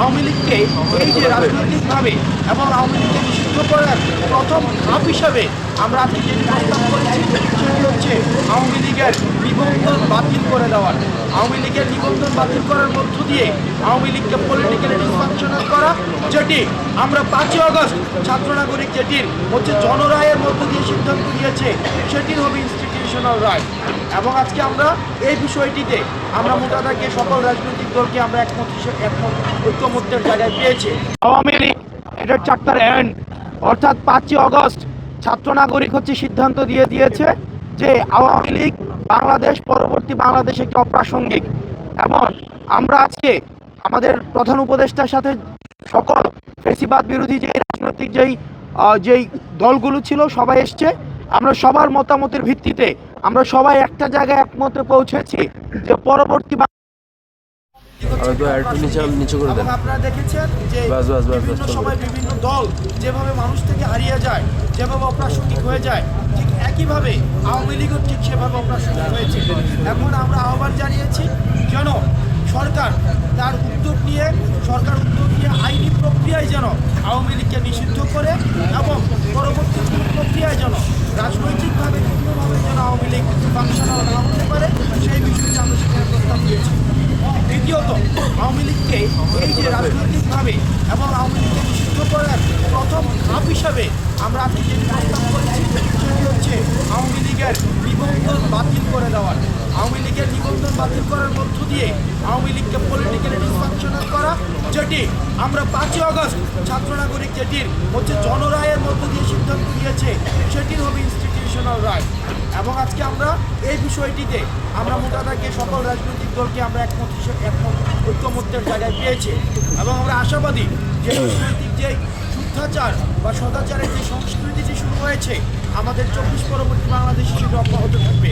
আওয়ামী লীগকে এই যে রাজনৈতিকভাবে এবং আওয়ামী লীগকে নিষিদ্ধ করার প্রথম ধাপ হিসাবে আমরা আজকে যে প্রস্তাব করেছি, সেটি হচ্ছে আওয়ামী লীগের নিবন্ধন বাতিল করে দেওয়ার। আওয়ামী লীগের নিবন্ধন বাতিল করার মধ্য দিয়ে আওয়ামী লীগকে পলিটিক্যালি ডিসফাংশনাল করা, যেটি আমরা পাঁচই আগস্ট ছাত্র নাগরিক যেটির হচ্ছে জনরায়ের মধ্য দিয়ে সিদ্ধান্ত নিয়েছে, সেটির হবে ইনস্টিটিউশনাল রায় এবং আজকে আমরা এই বিষয়টিতে আমরা মোটা দাগে সকল রাজনৈতিক দলকে আমরা একমত একমত, ঐক্যমত্যের জায়গায় পেয়েছি। আওয়ামী লীগ এটার চারটার এন্ড অর্থাৎ পাঁচই অগস্ট ছাত্র নাগরিক হচ্ছে সিদ্ধান্ত দিয়ে দিয়েছে যে আওয়ামী লীগ বাংলাদেশ, পরবর্তী বাংলাদেশ একটি অপ্রাসঙ্গিক। এবং আমরা আজকে আমাদের প্রধান উপদেষ্টার সাথে সকল ফেসিবাদ বিরোধী যে রাজনৈতিক যেই যেই দলগুলো ছিল, সবাই এসছে। আমরা সবার মতামতের ভিত্তিতে আমরা সবাই একটা জায়গায় একমতে পৌঁছেছি যে পরবর্তী আপনারা দেখেছেন যে বিভিন্ন সময় বিভিন্ন দল যেভাবে মানুষ থেকে হারিয়ে যায় যেভাবে অপ্রাসঙ্গিক হয়ে যায় ঠিক একইভাবে আওয়ামী লীগও ঠিক সেভাবে অপ্রাসঙ্গিক হয়েছে। এখন আমরা আহ্বান জানিয়েছি যেন সরকার তার উদ্যোগ নিয়ে সরকার উদ্যোগ নিয়ে আইনি প্রক্রিয়ায় যেন আওয়ামী লীগকে নিষিদ্ধ করে এবং পরবর্তী প্রক্রিয়ায় যেন রাজনৈতিকভাবে কোনোভাবে যেন আওয়ামী লীগ ফাংশনাল না হতে পারে সেই বিষয়টি আমরা সেখানে প্রস্তাব দিয়েছি দ্বিতীয়ত আওয়ামী লীগকে এই যে রাজনৈতিকভাবে এবং আওয়ামী লীগকে নিষিদ্ধ করার প্রথম ধাপ হিসাবে আমরা আজকে যে প্রস্তাব করেছি, সেটি হচ্ছে আওয়ামী লীগের নিবন্ধন বাতিল করে দেওয়ার। আওয়ামী লীগের নিবন্ধন বাতিল করার মধ্য দিয়ে আওয়ামী লীগকে পলিটিক্যালি ডিসফাংশনাল করা, যেটি আমরা পাঁচই অগস্ট ছাত্র নাগরিক যেটির হচ্ছে জনরায়ের মধ্য দিয়ে সিদ্ধান্ত নিয়েছে, সেটির হবে ইনস্টিটিউশনাল রায় এবং আজকে আমরা এই বিষয়টিতে আমরা মোটা দাগে সকল রাজনৈতিক দলকে আমরা একমত হিসেবে একমত ঐক্যমত্যের জায়গায় পেয়েছি। এবং আমরা আশাবাদী যে রাজনৈতিক যে শুদ্ধাচার বা সদাচারের যে সংস্কৃতিটি শুরু হয়েছে আমাদের চব্বিশ পরবর্তী বাংলাদেশে সেটা অব্যাহত থাকবে।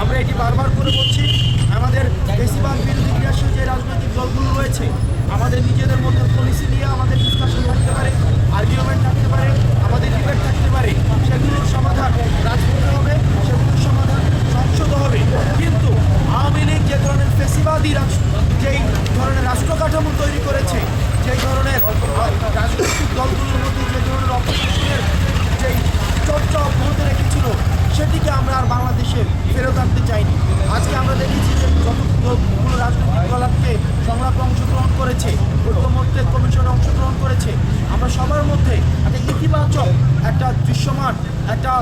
আমরা এটি বারবার করে বলছি আমাদের বেশিরভাগ বিরোধী ক্রিয়াশীল যে রাজনৈতিক দলগুলো রয়েছে আমাদের নিজেদের মধ্যে পলিসি নিয়ে আমাদের ডিসকাশন থাকতে পারে আর্গুমেন্ট থাকতে পারে আমাদের ডিবেট থাকতে পারে সেগুলোর সমাধান রাজপথে হবে সেগুলোর সমাধান সংসদ হবে কিন্তু আওয়ামী লীগ যে ধরনের ফেসিবাদী রাষ্ট্র যেই ধরনের রাষ্ট্র কাঠামো তৈরি করেছে যেই ধরনের আহ, রাজনৈতিক দলগুলোর মধ্যে যে ধরনের অপশনের যেই চর্চা অব্যাহত রেখেছিল, সেটিকে আমরা আর বাংলাদেশে ফেরত আনতে চাইনি। আজকে আমরা দেখেছি যে যতগুলো রাজনৈতিক দল আজকে সংলাপে অংশগ্রহণ করেছে ঐক্যমত্যে কমিশনে অংশগ্রহণ করেছে। আমরা সবার মধ্যে একটা ইতিবাচক, একটা দৃশ্যমান, একটা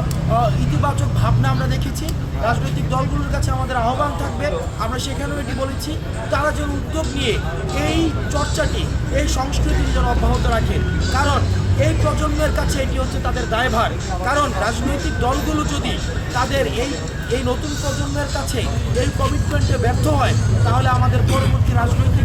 ইতিবাচক ভাবনা আমরা দেখেছি। রাজনৈতিক দলগুলোর কাছে আমাদের আহ্বান থাকবে। আমরা সেখানেও এটি বলেছি, তারা যেন উদ্যোগ নিয়ে এই চর্চাটি, এই সংস্কৃতি যেন অব্যাহত রাখে। কারণ এই প্রজন্মের কাছে এটি হচ্ছে তাদের দায়ভার। কারণ রাজনৈতিক দলগুলো যদি তাদের এই এই নতুন প্রজন্মের কাছে এই কমিটমেন্টে ব্যর্থ হয়, তাহলে আমাদের পরবর্তী রাজনৈতিক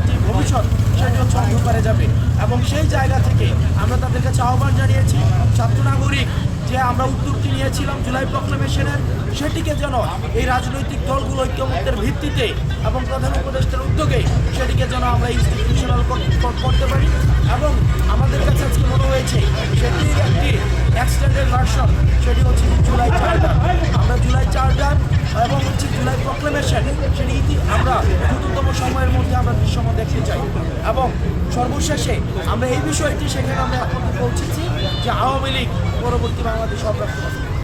অন্ধকারে যাবে। এবং সেই জায়গা থেকে আমরা তাদের কাছে আহ্বান জানিয়েছি, ছাত্র নাগরিক, যে আমরা উদ্যোগটি নিয়েছিলাম জুলাই প্রক্লেমেশনের, সেটিকে যেন এই রাজনৈতিক দলগুলো ঐক্যমত্যের ভিত্তিতে এবং প্রধান উপদেষ্টার উদ্যোগে সেটিকে যেন আমরা ইনস্টিটিউশনাল করতে পারি। এবং আমাদের কাছে আজকে মনে হয়েছে সেটির একটি এক্সটেন্ডেড ভার্সন সেটি হচ্ছে জুলাই চার্টার। আমরা জুলাই চার্টার এবং হচ্ছে জুলাই প্রক্লেমেশন সেটি আমরা সময়ের মধ্যে আমরা দৃশ্যমান দেখতে চাই। এবং সর্বশেষে আমরা এই বিষয়টি সেখানে আমরা এখন পৌঁছেছি যে আওয়ামী লীগ পরবর্তী বাংলাদেশ অপ্রাপ্ত